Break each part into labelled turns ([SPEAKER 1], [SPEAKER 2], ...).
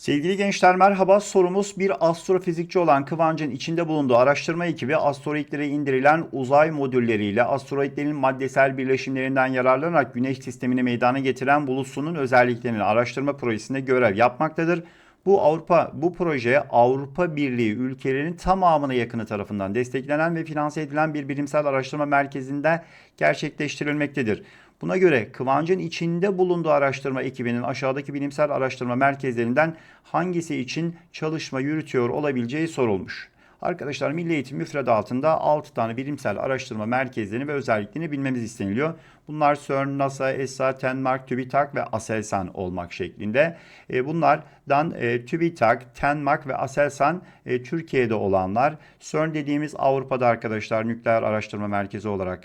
[SPEAKER 1] Sevgili gençler merhaba. Sorumuz bir astrofizikçi olan Kıvancın içinde bulunduğu araştırma ekibi asteroidlere indirilen uzay modülleriyle asteroidlerin maddesel birleşimlerinden yararlanarak Güneş sistemini meydana getiren bulutsunun özelliklerini araştırma projesinde görev yapmaktadır. Bu Avrupa bu proje Avrupa Birliği ülkelerinin tamamına yakını tarafından desteklenen ve finanse edilen bir bilimsel araştırma merkezinde gerçekleştirilmektedir. Buna göre Kıvancın içinde bulunduğu araştırma ekibinin aşağıdaki bilimsel araştırma merkezlerinden hangisi için çalışma yürütüyor olabileceği sorulmuş. Arkadaşlar Milli Eğitim müfredatında 6 tane bilimsel araştırma merkezlerini ve özelliklerini bilmemiz isteniliyor. Bunlar CERN, NASA, ESA, Tenmark, TÜBİTAK ve ASELSAN olmak şeklinde. E, bunlardan e, TÜBİTAK, Tenmark ve ASELSAN e, Türkiye'de olanlar. CERN dediğimiz Avrupa'da arkadaşlar nükleer araştırma merkezi olarak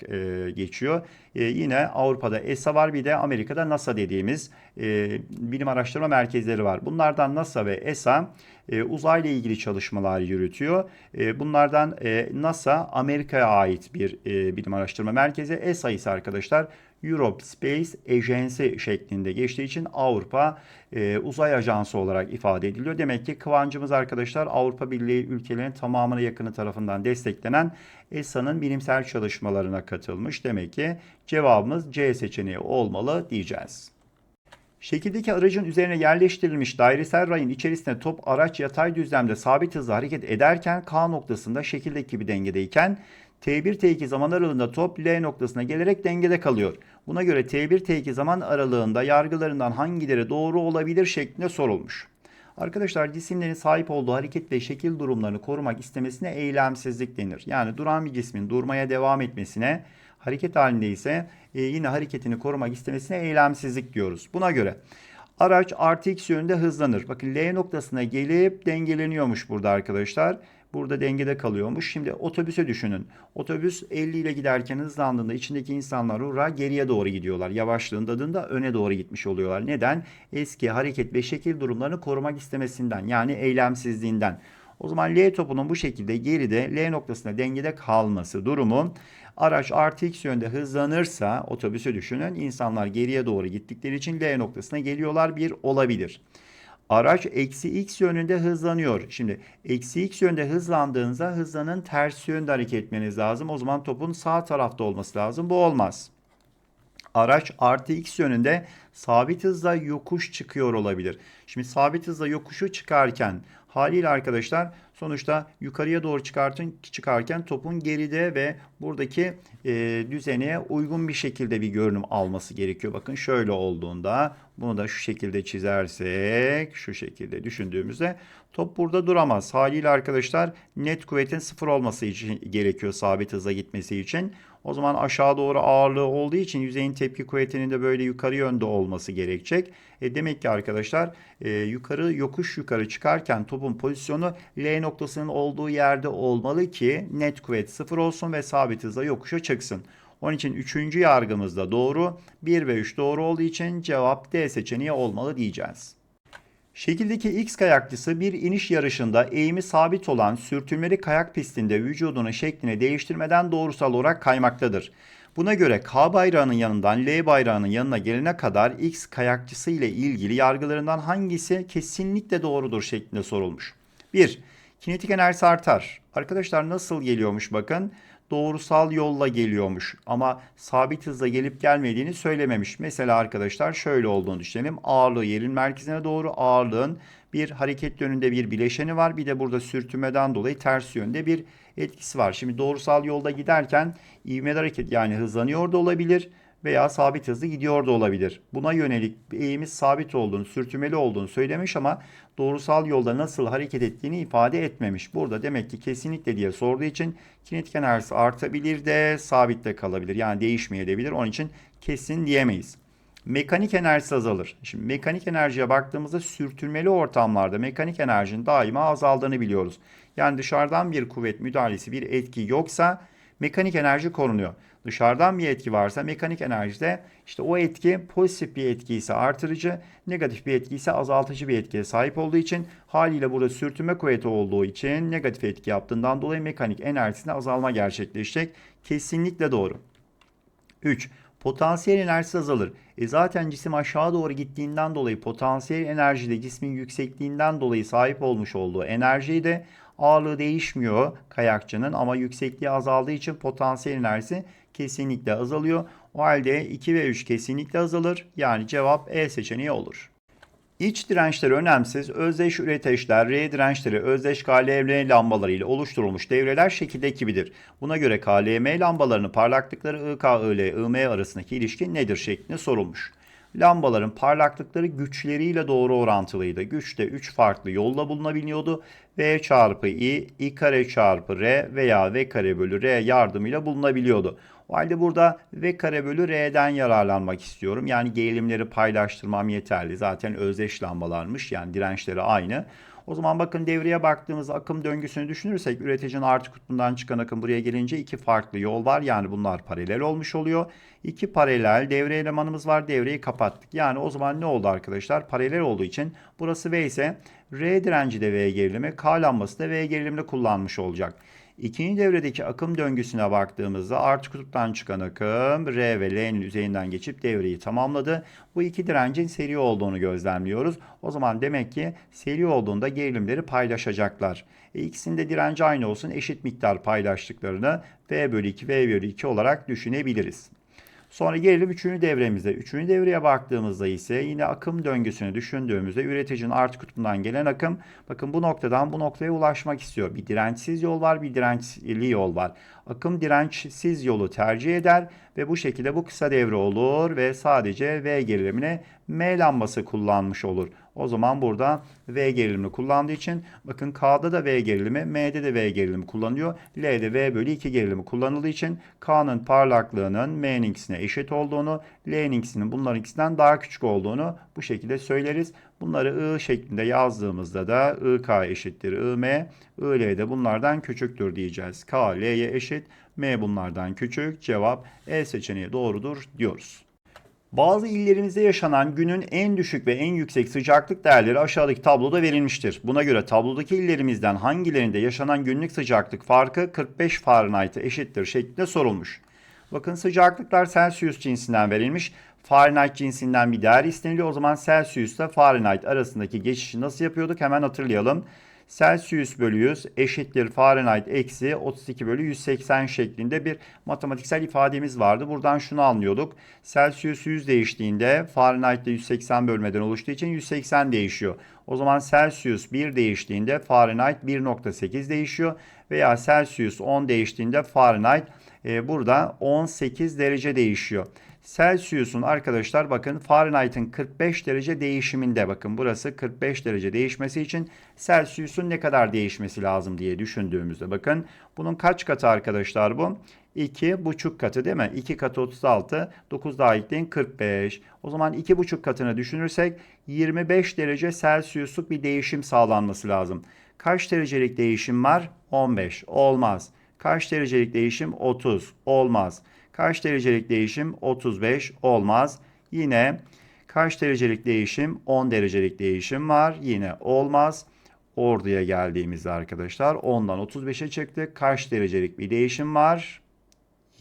[SPEAKER 1] geçiyor. E, yine Avrupa'da ESA var bir de Amerika'da NASA dediğimiz e, bilim araştırma merkezleri var. Bunlardan NASA ve ESA e, uzayla ilgili çalışmalar yürütüyor. E, bunlardan e, NASA Amerika'ya ait bir e, bilim araştırma merkezi. ESA ise arkadaşlar Europe Space Agency şeklinde geçtiği için Avrupa e, Uzay Ajansı olarak ifade ediliyor. Demek ki Kıvancımız arkadaşlar Avrupa Birliği ülkelerinin tamamına yakını tarafından desteklenen ESA'nın bilimsel çalışmalarına katılmış. Demek ki cevabımız C seçeneği olmalı diyeceğiz. Şekildeki aracın üzerine yerleştirilmiş dairesel rayın içerisinde top araç yatay düzlemde sabit hızla hareket ederken K noktasında şekildeki bir dengedeyken T1 T2 zaman aralığında top L noktasına gelerek dengede kalıyor. Buna göre T1 T2 zaman aralığında yargılarından hangileri doğru olabilir şeklinde sorulmuş. Arkadaşlar cisimlerin sahip olduğu hareket ve şekil durumlarını korumak istemesine eylemsizlik denir. Yani duran bir cismin durmaya devam etmesine, hareket halinde ise e, yine hareketini korumak istemesine eylemsizlik diyoruz. Buna göre araç artı x yönünde hızlanır. Bakın L noktasına gelip dengeleniyormuş burada arkadaşlar. Burada dengede kalıyormuş. Şimdi otobüse düşünün. Otobüs 50 ile giderken hızlandığında içindeki insanlar hurra geriye doğru gidiyorlar. Yavaşlığında öne doğru gitmiş oluyorlar. Neden? Eski hareket ve şekil durumlarını korumak istemesinden yani eylemsizliğinden. O zaman L topunun bu şekilde geride L noktasında dengede kalması durumu araç artı x yönde hızlanırsa otobüsü düşünün insanlar geriye doğru gittikleri için L noktasına geliyorlar bir olabilir. Araç eksi x yönünde hızlanıyor. Şimdi eksi x yönde hızlandığınızda hızlanın ters yönde hareket etmeniz lazım. O zaman topun sağ tarafta olması lazım. Bu olmaz. Araç artı x yönünde sabit hızla yokuş çıkıyor olabilir. Şimdi sabit hızla yokuşu çıkarken haliyle arkadaşlar sonuçta yukarıya doğru çıkartın, çıkarken topun geride ve buradaki e, düzeneye uygun bir şekilde bir görünüm alması gerekiyor. Bakın şöyle olduğunda bunu da şu şekilde çizersek şu şekilde düşündüğümüzde top burada duramaz. Haliyle arkadaşlar net kuvvetin sıfır olması için gerekiyor sabit hızla gitmesi için. O zaman aşağı doğru ağırlığı olduğu için yüzeyin tepki kuvvetinin de böyle yukarı yönde olması gerekecek. E demek ki arkadaşlar e, yukarı yokuş yukarı çıkarken topun pozisyonu L noktasının olduğu yerde olmalı ki net kuvvet sıfır olsun ve sabit hızla yokuşa çıksın. Onun için üçüncü yargımız da doğru. 1 ve 3 doğru olduğu için cevap D seçeneği olmalı diyeceğiz. Şekildeki X kayakçısı bir iniş yarışında eğimi sabit olan sürtünmeli kayak pistinde vücudunu şeklini değiştirmeden doğrusal olarak kaymaktadır. Buna göre K bayrağının yanından L bayrağının yanına gelene kadar X kayakçısı ile ilgili yargılarından hangisi kesinlikle doğrudur şeklinde sorulmuş. 1. Kinetik enerjisi artar. Arkadaşlar nasıl geliyormuş bakın doğrusal yolla geliyormuş ama sabit hızla gelip gelmediğini söylememiş. Mesela arkadaşlar şöyle olduğunu düşünelim. Ağırlığı yerin merkezine doğru ağırlığın bir hareket yönünde bir bileşeni var. Bir de burada sürtünmeden dolayı ters yönde bir etkisi var. Şimdi doğrusal yolda giderken ivmeli hareket yani hızlanıyor da olabilir veya sabit hızlı gidiyor da olabilir. Buna yönelik eğimi sabit olduğunu, sürtünmeli olduğunu söylemiş ama doğrusal yolda nasıl hareket ettiğini ifade etmemiş. Burada demek ki kesinlikle diye sorduğu için kinetik enerjisi artabilir de sabit de kalabilir. Yani değişmeyebilir. Onun için kesin diyemeyiz. Mekanik enerjisi azalır. Şimdi mekanik enerjiye baktığımızda sürtünmeli ortamlarda mekanik enerjinin daima azaldığını biliyoruz. Yani dışarıdan bir kuvvet müdahalesi, bir etki yoksa mekanik enerji korunuyor. Dışarıdan bir etki varsa mekanik enerjide işte o etki pozitif bir etki ise artırıcı, negatif bir etki ise azaltıcı bir etkiye sahip olduğu için haliyle burada sürtünme kuvveti olduğu için negatif etki yaptığından dolayı mekanik enerjisinde azalma gerçekleşecek. Kesinlikle doğru. 3. Potansiyel enerjisi azalır. E zaten cisim aşağı doğru gittiğinden dolayı potansiyel enerjide cismin yüksekliğinden dolayı sahip olmuş olduğu enerjiyi de ağırlığı değişmiyor kayakçının ama yüksekliği azaldığı için potansiyel enerjisi kesinlikle azalıyor. O halde 2 ve 3 kesinlikle azalır. Yani cevap E seçeneği olur. İç dirençleri önemsiz, özdeş üreteçler, R dirençleri özdeş KLM lambaları ile oluşturulmuş devreler şekilde ekibidir. Buna göre KLM lambalarının parlaklıkları IK, IL, IM arasındaki ilişki nedir şeklinde sorulmuş. Lambaların parlaklıkları güçleriyle doğru orantılıydı. Güç de 3 farklı yolla bulunabiliyordu. V çarpı I, I kare çarpı R veya V kare bölü R yardımıyla bulunabiliyordu. O halde burada V kare bölü R'den yararlanmak istiyorum. Yani gerilimleri paylaştırmam yeterli. Zaten özdeş lambalarmış. Yani dirençleri aynı. O zaman bakın devreye baktığımız akım döngüsünü düşünürsek üreticinin artı kutbundan çıkan akım buraya gelince iki farklı yol var. Yani bunlar paralel olmuş oluyor. İki paralel devre elemanımız var. Devreyi kapattık. Yani o zaman ne oldu arkadaşlar? Paralel olduğu için burası V ise R direnci de V gerilimi, K lambası da V gerilimde kullanmış olacak. İkinci devredeki akım döngüsüne baktığımızda artı kutuptan çıkan akım R ve L'nin üzerinden geçip devreyi tamamladı. Bu iki direncin seri olduğunu gözlemliyoruz. O zaman demek ki seri olduğunda gerilimleri paylaşacaklar. E, ikisinde direnci aynı olsun eşit miktar paylaştıklarını V bölü 2 V bölü 2 olarak düşünebiliriz. Sonra gelelim 3. devremize. 3. devreye baktığımızda ise yine akım döngüsünü düşündüğümüzde üreticinin artı kutbundan gelen akım bakın bu noktadan bu noktaya ulaşmak istiyor. Bir dirençsiz yol var, bir dirençli yol var. Akım dirençsiz yolu tercih eder ve bu şekilde bu kısa devre olur ve sadece V gerilimine M lambası kullanmış olur. O zaman burada V gerilimini kullandığı için bakın K'da da V gerilimi, M'de de V gerilimi kullanıyor. L'de V bölü 2 gerilimi kullanıldığı için K'nın parlaklığının M'ninkisine eşit olduğunu, L'ninkisinin bunların ikisinden daha küçük olduğunu bu şekilde söyleriz. Bunları I şeklinde yazdığımızda da IK eşittir IM, IL de bunlardan küçüktür diyeceğiz. K, L'ye eşit, M bunlardan küçük. Cevap E seçeneği doğrudur diyoruz. Bazı illerimizde yaşanan günün en düşük ve en yüksek sıcaklık değerleri aşağıdaki tabloda verilmiştir. Buna göre tablodaki illerimizden hangilerinde yaşanan günlük sıcaklık farkı 45 Fahrenheit'e eşittir şeklinde sorulmuş. Bakın sıcaklıklar Celsius cinsinden verilmiş. Fahrenheit cinsinden bir değer isteniliyor. O zaman Celsius ile Fahrenheit arasındaki geçişi nasıl yapıyorduk hemen hatırlayalım. Celsius bölü 100 eşittir Fahrenheit eksi 32 bölü 180 şeklinde bir matematiksel ifademiz vardı. Buradan şunu anlıyorduk. Celsius 100 değiştiğinde Fahrenheit de 180 bölmeden oluştuğu için 180 değişiyor. O zaman Celsius 1 değiştiğinde Fahrenheit 1.8 değişiyor. Veya Celsius 10 değiştiğinde Fahrenheit e, burada 18 derece değişiyor. Celsius'un arkadaşlar bakın Fahrenheit'in 45 derece değişiminde bakın burası 45 derece değişmesi için Celsius'un ne kadar değişmesi lazım diye düşündüğümüzde bakın bunun kaç katı arkadaşlar bu? 2 buçuk katı değil mi? 2 katı 36, 9 daha ekleyin 45. O zaman 2 buçuk katını düşünürsek 25 derece Celsius'luk bir değişim sağlanması lazım. Kaç derecelik değişim var? 15. Olmaz. Kaç derecelik değişim? 30. Olmaz. Kaç derecelik değişim? 35 olmaz. Yine kaç derecelik değişim? 10 derecelik değişim var. Yine olmaz. Orduya geldiğimizde arkadaşlar 10'dan 35'e çıktı. Kaç derecelik bir değişim var?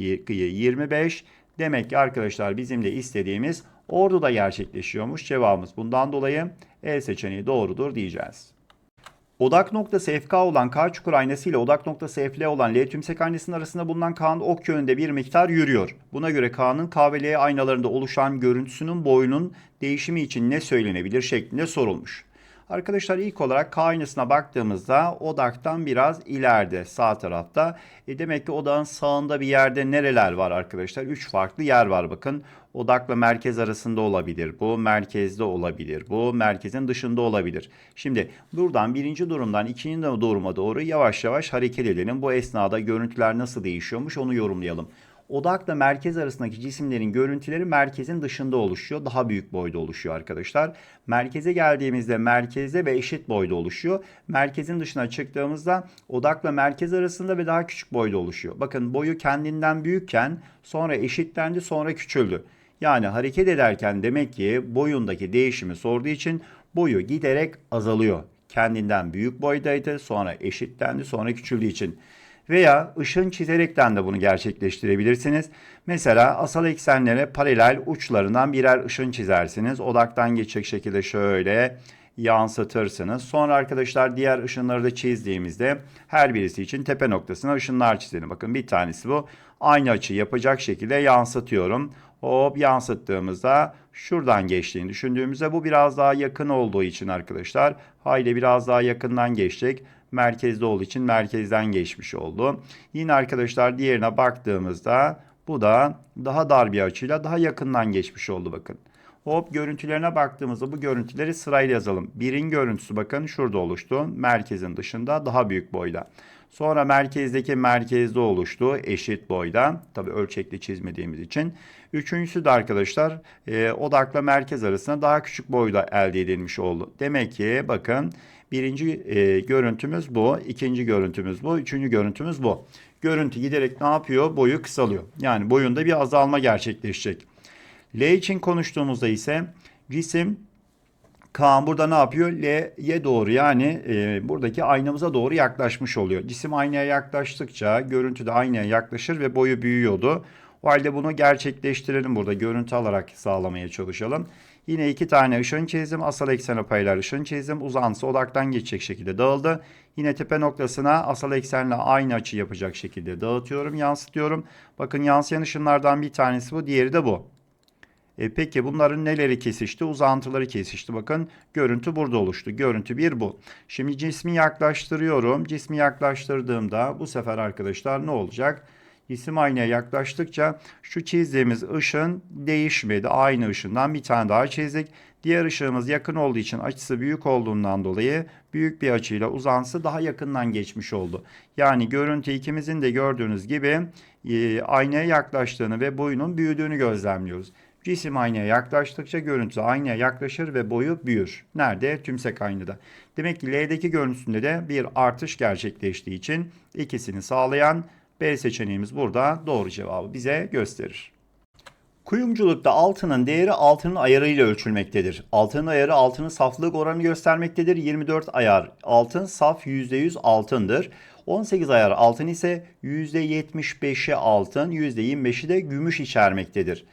[SPEAKER 1] 25. Demek ki arkadaşlar bizim de istediğimiz orduda gerçekleşiyormuş. Cevabımız bundan dolayı E seçeneği doğrudur diyeceğiz. Odak noktası FK olan K çukur aynası ile odak noktası FL olan L tümsek aynasının arasında bulunan K'nın ok yönünde bir miktar yürüyor. Buna göre K'nın K ve L aynalarında oluşan görüntüsünün boyunun değişimi için ne söylenebilir şeklinde sorulmuş. Arkadaşlar ilk olarak K aynasına baktığımızda odaktan biraz ileride sağ tarafta. E demek ki odağın sağında bir yerde nereler var arkadaşlar? 3 farklı yer var bakın. Odakla merkez arasında olabilir. Bu merkezde olabilir. Bu merkezin dışında olabilir. Şimdi buradan birinci durumdan ikinci duruma doğru yavaş yavaş hareket edelim. Bu esnada görüntüler nasıl değişiyormuş onu yorumlayalım odakla merkez arasındaki cisimlerin görüntüleri merkezin dışında oluşuyor. Daha büyük boyda oluşuyor arkadaşlar. Merkeze geldiğimizde merkezde ve eşit boyda oluşuyor. Merkezin dışına çıktığımızda odakla merkez arasında ve daha küçük boyda oluşuyor. Bakın boyu kendinden büyükken sonra eşitlendi sonra küçüldü. Yani hareket ederken demek ki boyundaki değişimi sorduğu için boyu giderek azalıyor. Kendinden büyük boydaydı sonra eşitlendi sonra küçüldüğü için. Veya ışın çizerekten de bunu gerçekleştirebilirsiniz. Mesela asal eksenlere paralel uçlarından birer ışın çizersiniz. Odaktan geçecek şekilde şöyle yansıtırsınız. Sonra arkadaşlar diğer ışınları da çizdiğimizde her birisi için tepe noktasına ışınlar çizelim. Bakın bir tanesi bu. Aynı açı yapacak şekilde yansıtıyorum. Hop yansıttığımızda şuradan geçtiğini düşündüğümüzde bu biraz daha yakın olduğu için arkadaşlar hayli biraz daha yakından geçecek. Merkezde olduğu için merkezden geçmiş oldu. Yine arkadaşlar diğerine baktığımızda bu da daha dar bir açıyla daha yakından geçmiş oldu bakın. Hop görüntülerine baktığımızda bu görüntüleri sırayla yazalım. Birin görüntüsü bakın şurada oluştu. Merkezin dışında daha büyük boyda. Sonra merkezdeki merkezde oluştu eşit boyda. Tabi ölçekli çizmediğimiz için. Üçüncüsü de arkadaşlar e, odakla merkez arasında daha küçük boyda elde edilmiş oldu. Demek ki bakın birinci e, görüntümüz bu. ikinci görüntümüz bu. Üçüncü görüntümüz bu. Görüntü giderek ne yapıyor? Boyu kısalıyor. Yani boyunda bir azalma gerçekleşecek. L için konuştuğumuzda ise cisim Kaan burada ne yapıyor? L'ye doğru yani e, buradaki aynamıza doğru yaklaşmış oluyor. Cisim aynaya yaklaştıkça görüntü de aynaya yaklaşır ve boyu büyüyordu. O halde bunu gerçekleştirelim burada. Görüntü alarak sağlamaya çalışalım. Yine iki tane ışın çizdim. Asal eksene paylar ışın çizdim. Uzantısı odaktan geçecek şekilde dağıldı. Yine tepe noktasına asal eksenle aynı açı yapacak şekilde dağıtıyorum, yansıtıyorum. Bakın yansıyan ışınlardan bir tanesi bu, diğeri de bu. E peki bunların neleri kesişti? Uzantıları kesişti. Bakın görüntü burada oluştu. Görüntü bir bu. Şimdi cismi yaklaştırıyorum. Cismi yaklaştırdığımda bu sefer arkadaşlar ne olacak? Cisim aynaya yaklaştıkça şu çizdiğimiz ışın değişmedi. Aynı ışından bir tane daha çizdik. Diğer ışığımız yakın olduğu için açısı büyük olduğundan dolayı büyük bir açıyla uzantısı daha yakından geçmiş oldu. Yani görüntü ikimizin de gördüğünüz gibi e, aynaya yaklaştığını ve boyunun büyüdüğünü gözlemliyoruz. Cisim aynaya yaklaştıkça görüntü aynaya yaklaşır ve boyu büyür. Nerede? Tümsek aynada. Demek ki L'deki görüntüsünde de bir artış gerçekleştiği için ikisini sağlayan B seçeneğimiz burada doğru cevabı bize gösterir. Kuyumculukta altının değeri altının ayarıyla ölçülmektedir. Altının ayarı altının saflık oranı göstermektedir. 24 ayar altın saf %100 altındır. 18 ayar altın ise %75'i altın, %25'i de gümüş içermektedir.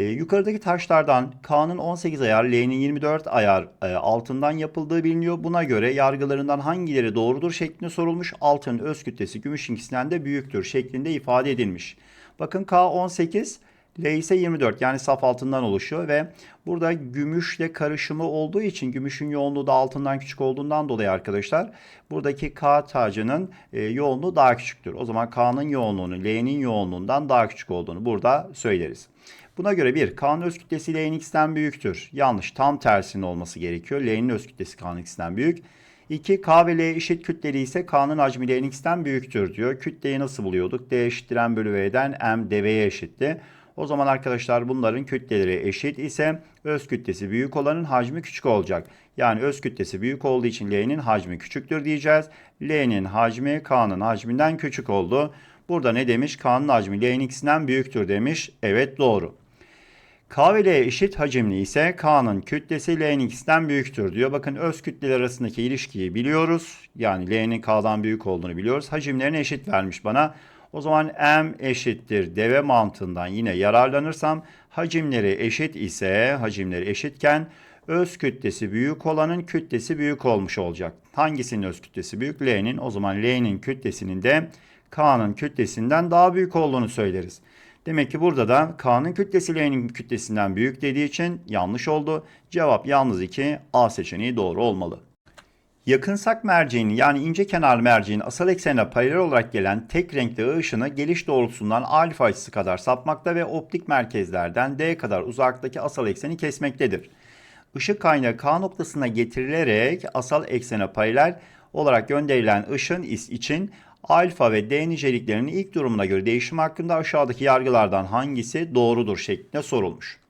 [SPEAKER 1] E, yukarıdaki taşlardan K'nın 18 ayar, L'nin 24 ayar e, altından yapıldığı biliniyor. Buna göre yargılarından hangileri doğrudur şeklinde sorulmuş. Altının öz kütlesi gümüşünkisinden de büyüktür şeklinde ifade edilmiş. Bakın K 18, L ise 24 yani saf altından oluşuyor ve burada gümüşle karışımı olduğu için gümüşün yoğunluğu da altından küçük olduğundan dolayı arkadaşlar buradaki K tacının e, yoğunluğu daha küçüktür. O zaman K'nın yoğunluğunu L'nin yoğunluğundan daha küçük olduğunu burada söyleriz. Buna göre bir K'nın öz kütlesi L'nin büyüktür. Yanlış tam tersinin olması gerekiyor. L'nin öz kütlesi K'nın büyük. 2. K ve L eşit kütleli ise K'nın hacmi L'nin büyüktür diyor. Kütleyi nasıl buluyorduk? D eşittir M bölü V'den M dV'ye eşitti. O zaman arkadaşlar bunların kütleleri eşit ise öz kütlesi büyük olanın hacmi küçük olacak. Yani öz kütlesi büyük olduğu için L'nin hacmi küçüktür diyeceğiz. L'nin hacmi K'nın hacminden küçük oldu. Burada ne demiş? K'nın hacmi L'nin büyüktür demiş. Evet doğru. K ve L eşit hacimli ise K'nın kütlesi L'nin x'ten büyüktür diyor. Bakın öz kütleler arasındaki ilişkiyi biliyoruz. Yani L'nin K'dan büyük olduğunu biliyoruz. Hacimlerini eşit vermiş bana. O zaman M eşittir deve mantığından yine yararlanırsam hacimleri eşit ise hacimleri eşitken öz kütlesi büyük olanın kütlesi büyük olmuş olacak. Hangisinin öz kütlesi büyük? L'nin. O zaman L'nin kütlesinin de K'nın kütlesinden daha büyük olduğunu söyleriz. Demek ki burada da K'nın kütlesi L'nin kütlesinden büyük dediği için yanlış oldu. Cevap yalnız 2 A seçeneği doğru olmalı. Yakınsak merceğinin yani ince kenar merceğin asal eksenine paralel olarak gelen tek renkli ışını geliş doğrultusundan alfa açısı kadar sapmakta ve optik merkezlerden D kadar uzaktaki asal ekseni kesmektedir. Işık kaynağı K noktasına getirilerek asal eksene paralel olarak gönderilen ışın için alfa ve D niceliklerinin ilk durumuna göre değişim hakkında aşağıdaki yargılardan hangisi doğrudur şeklinde sorulmuş.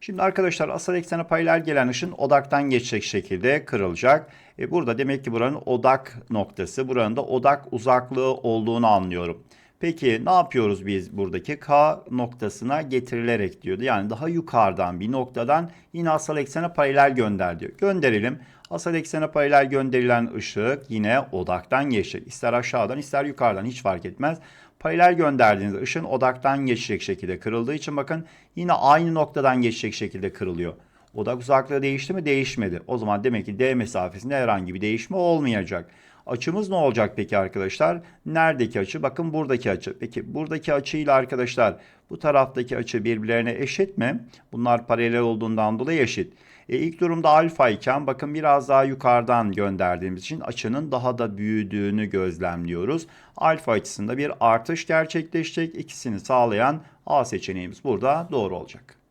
[SPEAKER 1] Şimdi arkadaşlar asal eksene paralel gelen ışın odaktan geçecek şekilde kırılacak. E burada demek ki buranın odak noktası, buranın da odak uzaklığı olduğunu anlıyorum. Peki ne yapıyoruz biz buradaki K noktasına getirilerek diyordu. Yani daha yukarıdan bir noktadan yine asal eksene paralel gönder diyor. Gönderelim. Asal eksene paralel gönderilen ışık yine odaktan geçecek. İster aşağıdan ister yukarıdan hiç fark etmez. Paralel gönderdiğiniz ışın odaktan geçecek şekilde kırıldığı için bakın yine aynı noktadan geçecek şekilde kırılıyor. Odak uzaklığı değişti mi? Değişmedi. O zaman demek ki D mesafesinde herhangi bir değişme olmayacak. Açımız ne olacak peki arkadaşlar? Neredeki açı? Bakın buradaki açı. Peki buradaki açıyla arkadaşlar bu taraftaki açı birbirlerine eşit mi? Bunlar paralel olduğundan dolayı eşit. E, ilk durumda alfa iken bakın biraz daha yukarıdan gönderdiğimiz için açının daha da büyüdüğünü gözlemliyoruz. Alfa açısında bir artış gerçekleşecek. İkisini sağlayan A seçeneğimiz burada doğru olacak.